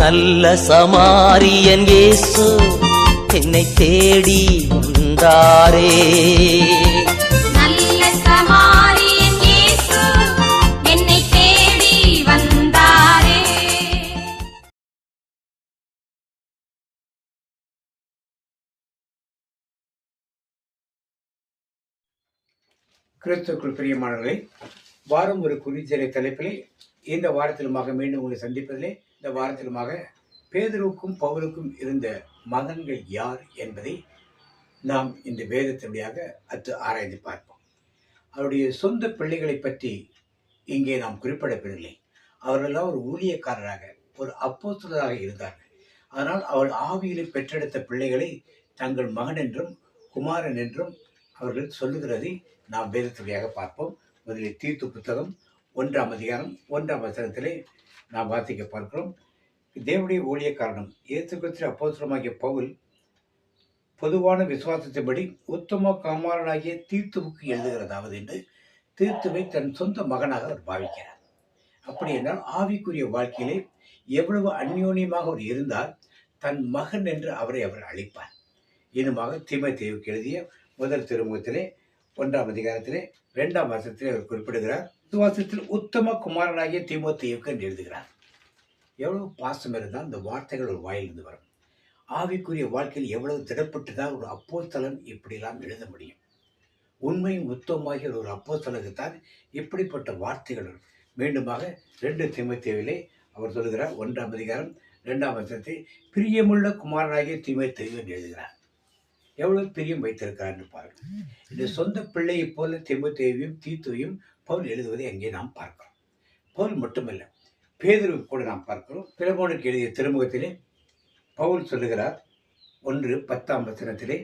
நல்ல சமாரியன் இயேசு என்னை தேடி வந்தாரே. நல்ல சமாரியன் இயேசு என்னை தேடி வந்தாரே. கிறிஸ்துக்குள் பிரியமானவர்களே வாரம் ஒரு குறிச்சலை தலைப்பிலே இந்த வாரத்திலுமாக மீண்டும் உங்களை சந்திப்பதிலே இந்த வாரத்திலுமாக பேதருவுக்கும் பவுலுக்கும் இருந்த மகன்கள் யார் என்பதை நாம் இந்த வேதத்தினுடையாக அத்து ஆராய்ந்து பார்ப்போம். அவருடைய சொந்த பிள்ளைகளை பற்றி இங்கே நாம் குறிப்பிடப்படவில்லை. அவர்களெல்லாம் ஒரு ஊழியக்காரராக ஒரு அப்போஸ்தலராக இருந்தார்கள். அதனால் அவள் ஆவியிலே பெற்றெடுத்த பிள்ளைகளை தங்கள் மகன் என்றும் குமாரன் என்றும் அவர்கள் சொல்லுகிறதை நாம் வேதத்துறையாக பார்ப்போம். முதலில் தீர்த்து புத்தகம் ஒன்றாம் அதிகாரம் ஒன்றாம் வசனத்திலே நாம் வாசிக்க பார்க்கிறோம். தேவனுடைய ஊழிய இயேசு கிறிஸ்து அப்போசரமாகிய பவுல் பொதுவான விசுவாசத்தின்படி உத்தம காமாரனாகிய தீர்த்துவுக்கு எழுதுகிறதாவது என்று தீர்த்துவை தன் சொந்த மகனாக அவர் பாவிக்கிறார். அப்படி என்றால் ஆவிக்குரிய வாழ்க்கையிலே எவ்வளவு அந்யோன்யமாக அவர் இருந்தால் தன் மகன் என்று அவரை அவர் அழைப்பார். இனுமாக தீமத்தேவுக்கு எழுதிய முதல் திருமுகத்திலே ஒன்றாம் அதிகாரத்திலே இரண்டாம் வருஷத்திலே அவர் குறிப்பிடுகிறார் சுவாசத்தில் உத்தம குமாரனாகிய தீமோத்தேவுக்கு என்று எழுதுகிறார். எவ்வளவு பாசம் இருந்தால் இந்த வார்த்தைகள் ஒரு வாயிலிருந்து வரும். ஆவிக்குரிய வாழ்க்கையில் எவ்வளவு திடப்பட்டுதான் ஒரு அப்போஸ்தலன் இப்படியெல்லாம் எழுத முடியும். உண்மையும் உத்தமமாகிய ஒரு அப்போஸ்தலனுக்குத்தான் இப்படிப்பட்ட வார்த்தைகள் வரும். மீண்டுமாக ரெண்டு தீமத்தேவிலே அவர் சொல்லுகிறார் ஒன்றாம் அதிகாரம் இரண்டாம் வருஷத்தை பிரியமுள்ள குமாரனாகிய தீமத்தேவு என்று எழுதுகிறார். எவ்வளவு பிரியம் வைத்திருக்கிறார் என்று பாருங்கள். இந்த சொந்த பிள்ளையைப் போல தீமத்தேவியும் தீத்துவையும் பவுல் எழுதுவதை அங்கே நாம் பார்க்கிறோம். பவுல் மட்டுமல்ல பேதுருவு கூட நாம் பார்க்கிறோம். பிலமோனுக்கு எழுதிய திருமுகத்திலே பவுல் சொல்லுகிறார் ஒன்று பத்தாம் வசனத்திலே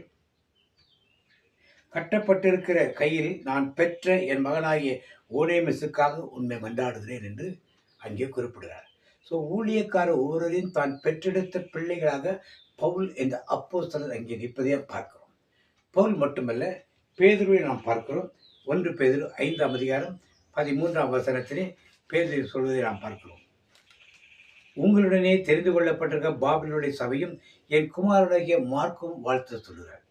கட்டப்பட்டிருக்கிற கையில் நான் பெற்ற என் மகனாகிய ஓனேமிஸுக்காக உண்மை மன்றாடுகிறேன் என்று அங்கே குறிப்பிடுகிறார். ஸோ ஊழியக்கார ஒவ்வொருவரையும் தான் பெற்றெடுத்த பிள்ளைகளாக பவுல் என்ற அப்போஸ்தலர் அங்கே நிற்பதை பார்க்கிறோம். பவுல் மட்டுமல்ல பேதுருவை நாம் பார்க்கிறோம். ஒன்று பேதுரு ஐந்தாம் அதிகாரம் பதிமூன்றாம் வசனத்திலே பேதுரு சொல்வதை நாம் பார்க்கிறோம். உங்களுடனே தெரிந்து கொள்ளப்பட்டிருக்க பாபிலுடைய சபையும் என் குமாரனுடைய மார்க்கும் வாழ்த்து சொல்கிறார்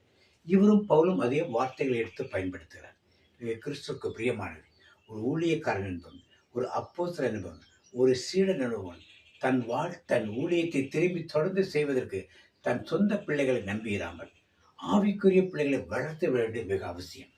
இவரும் பவுலும் அதே வார்த்தைகளை எடுத்து பயன்படுத்துகிறார். இது கிறிஸ்துவுக்கு பிரியமானது. ஒரு ஊழியக்காரன் என்பவன் ஒரு அப்போசர் என்பவன் ஒரு சீடன் என்பவன் தன் வாழ் தன் ஊழியத்தை திரும்பி தொடர்ந்து செய்வதற்கு தன் சொந்த பிள்ளைகளை நம்பியிராமல் ஆவிக்குரிய பிள்ளைகளை வளர்த்து வேண்டியது மிக அவசியம்.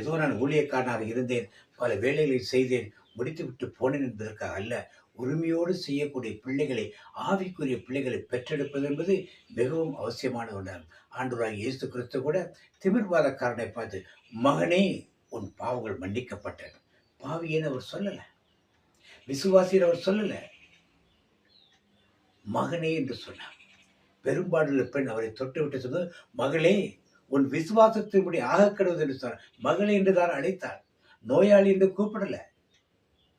ஏதோ நான் ஊழியக்காரனாக இருந்தேன் பல வேலைகளை செய்தேன் முடித்துவிட்டு போனேன் என்பதற்காக அல்ல உரிமையோடு செய்யக்கூடிய பிள்ளைகளை ஆவிக்குரிய பிள்ளைகளை பெற்றெடுப்பது என்பது மிகவும் அவசியமான ஒன்றாகும். ஆண்டவராக இயேசு கிறிஸ்து கூட திமிர்வாதக்காரனை பார்த்து மகனே உன் பாவங்கள் மன்னிக்கப்பட்டன. பாவியன்னு அவர் சொல்லலை. விசுவாசின்னு அவர் சொல்லலை. மகனே என்று சொன்னார். பெரும்பாடுள்ள பெண் அவரை தொட்டுவிட்டு சொன்னது மகளே உன் விசுவாசத்தின்படி ஆகக்கடுவது என்று சொன்னார். மகளே என்று தான் அழைத்தார். நோயாளி என்று கூப்பிடல.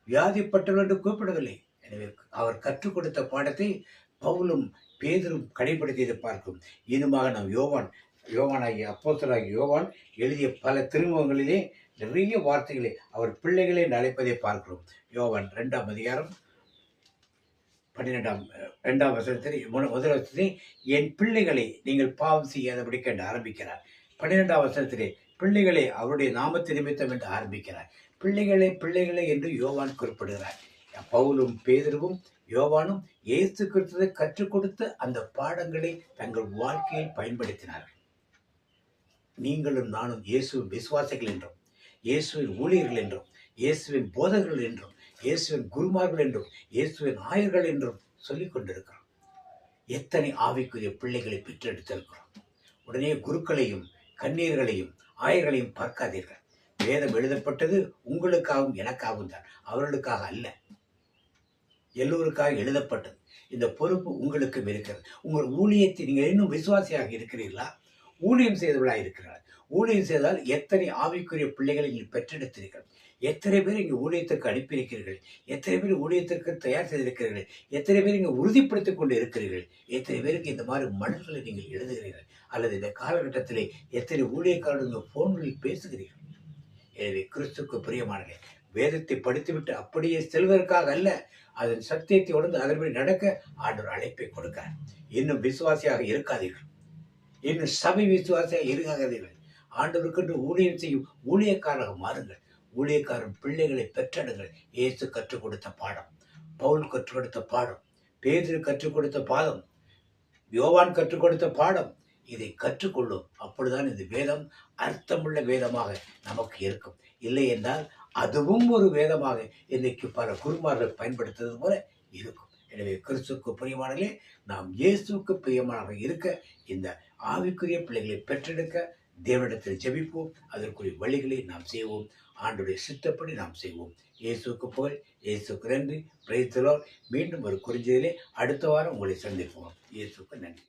வியாதிப்பட்டவர் என்று கூப்பிடவில்லை. எனவே அவர் கற்றுக் கொடுத்த பாடத்தை பவுலும் பேதரும் கடைபிடித்ததை பார்க்கும். இனிமாக நாம் யோவான் யோவானாகிய அப்போசராகிய யோவான் எழுதிய பல திருமுகங்களிலே நிறைய வார்த்தைகளை அவர் பிள்ளைகளை அழைப்பதை பார்க்கிறோம். யோவான் ரெண்டாம் அதிகாரம் பன்னிரெண்டாம் ரெண்டாம் இரண்டாம் வசனத்தில் முதல் வசனத்தில் என் பிள்ளைகளை நீங்கள் பாவம் செய்யாதபடி கேட்டு ஆரம்பிக்கிறார். பன்னிரெண்டாம் வசனத்திலே பிள்ளைகளை அவருடைய நாமத்தை நிமித்தம் என்று ஆரம்பிக்கிறார். பிள்ளைகளை பிள்ளைகளை என்று யோவான் குறிப்பிடுகிறார். பவுலும் பேதருவும் யோவானும் இயேசு கிறிஸ்துவை கற்றுக் கொடுத்து அந்த பாடங்களை தங்கள் வாழ்க்கையில் பயன்படுத்தினார்கள். நீங்களும் நானும் இயேசுவின் விசுவாசிகள் என்றும் இயேசுவின் ஊழியர்கள் என்றும் இயேசுவின் போதகர்கள் என்றும் இயேசுவின் குருமார்கள் என்றும் இயேசுவின் ஆயர்கள் என்றும் சொல்லிக் கொண்டிருக்கிறோம். எத்தனை ஆவிக்குரிய பிள்ளைகளை பெற்றெடுத்திருக்கிறோம். உடனே குருக்களையும் கண்ணீர்களையும் ஆயர்களையும் பார்க்காதீர்கள். வேதம் எழுதப்பட்டது உங்களுக்காகவும் எனக்காகவும் தான் அவர்களுக்காக அல்ல. எல்லோருக்காக எழுதப்பட்டது. இந்த பொறுப்பு உங்களுக்கும் இருக்கிறது. உங்கள் ஊழியத்தை நீங்கள் இன்னும் விசுவாசியாக இருக்கிறீர்களா? ஊழியம் செய்தவர்களாக இருக்கிறார். ஊழியம் செய்தால் எத்தனை ஆவிக்குரிய பிள்ளைகளை நீங்கள் பெற்றெடுத்தீர்கள்? எத்தனை பேர் இங்கே ஊழியத்திற்கு அனுப்பியிருக்கிறீர்கள்? எத்தனை பேர் ஊழியத்திற்கு தயார் செய்திருக்கிறீர்கள்? எத்தனை பேர் இங்கே உறுதிப்படுத்திக் கொண்டு இருக்கிறீர்கள்? எத்தனை பேருக்கு இந்த மாதிரி மனதில் நீங்கள் எழுதுகிறீர்கள்? அல்லது இந்த காலகட்டத்திலே எத்தனை ஊழியக்காரர்கள் போன்களில் பேசுகிறீர்கள்? எனவே கிறிஸ்துக்கு பிரியமானது வேதத்தை படித்துவிட்டு அப்படியே செல்வதற்காக அல்ல அதன் சத்தியத்தை உணர்ந்து அதன்படி நடக்க ஆண்டவர் அழைப்பை கொடுக்கிறார். இன்னும் விசுவாசியாக இருக்காதீர்கள். இன்னும் சபை விசுவாசியாக இருக்காதீர்கள். ஆண்டவருக்கென்று ஊழியம் செய்யும் ஊழியக்காரர் மாறுங்கள். ஊழியக்காரன் பிள்ளைகளை பெற்றெடுங்கள். இயேசு கற்றுக் கொடுத்த பாடம். பவுல் கற்றுக் கொடுத்த பாடம். பேதில் கற்றுக் கொடுத்த பாடம் யோவான் கற்றுக் கொடுத்த பாடம். இதை கற்றுக்கொள்ளும். அப்பொழுதுதான் இந்த வேதம் அர்த்தமுள்ள வேதமாக நமக்கு இருக்கும். இல்லை என்றால் அதுவும் ஒரு வேதமாக இன்னைக்கு பல குருமார்கள் பயன்படுத்துவது போல இருக்கும். எனவே கிறிஸ்துவுக்கு பிரியமானலே நாம் இயேசுவுக்கு பிரியமானவர்கள் இருக்க இந்த ஆவிக்குரிய பிள்ளைகளை பெற்றெடுக்க தேவனிடத்தில் ஜெபிப்போம். அதற்குரிய வழிகளை நாம் செய்வோம். ஆண்டுடைய சித்தப்படி நாம் செய்வோம். இயேசுவுக்கு புகழ் இயேசுக்கு நன்றி. பிரைத்தலோர் மீண்டும் ஒரு குறிஞ்சதிலே அடுத்த வாரம் உங்களை சந்திப்போம். இயேசுக்கு நன்றி.